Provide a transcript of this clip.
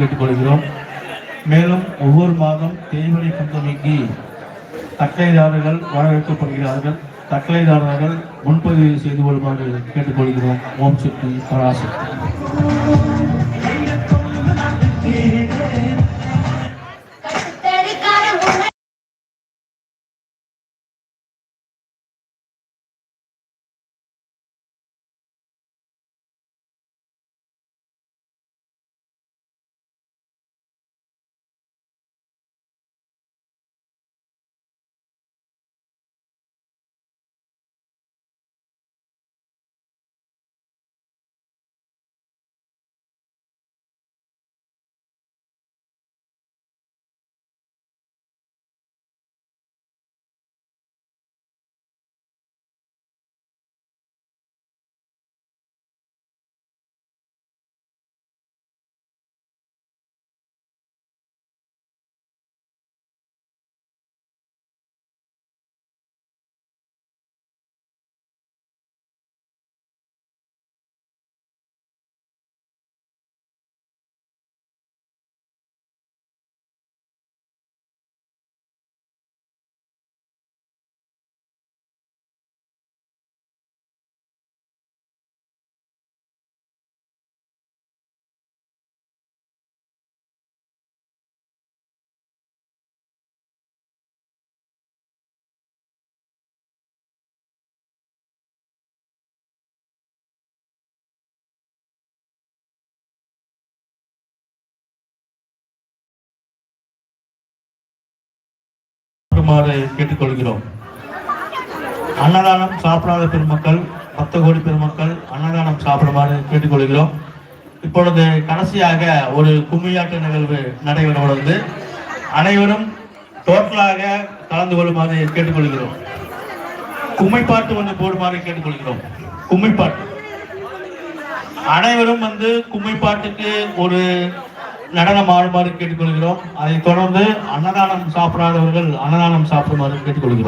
கேட்டுக்கொள்கிறோம். மேலும் ஒவ்வொரு மாதம் தேய்மொழி பந்தமிக்கு தக்கலைதாரர்கள் வரவேற்கப்படுகிறார்கள். தக்கலைதாரர்கள் முன்பதிவு செய்து கொள்ளுமாறு கேட்டுக்கொள்கிறோம். ஓம் சக்தி பராசக்தி. சாப்பிடுமாறு கேட்டுக்கொள்கிறோம். அன்னதானம் சாப்பிடாத பெருமக்கள் பத்து கோடி பெருமக்கள் அன்னதானம் சாப்பிடுமாறு கேட்டுக்கொள்கிறோம். இப்பொழுது கடைசியாக ஒரு கும்மியாட்ட நிகழ்வு நடைபெற உள்ளது. அனைவரும் டோட்டலாக கலந்து கொள்ளுமாறு கேட்டுக்கொள்கிறோம். கும்மிப்பாட்டு ஒன்று போடுமாறு கேட்டுக்கொள்கிறோம். கும்மிப்பாட்டு. அனைவரும் வந்து கும்மிப்பாட்டுக்கு ஒரு நடனம் ஆடுமாறு கேட்டுக்கொள்கிறோம். அதைத் தொடர்ந்து அன்னதானம் சாப்பிடாதவர்கள் அன்னதானம் சாப்பிடுமாறு கேட்டுக்கொள்கிறோம்.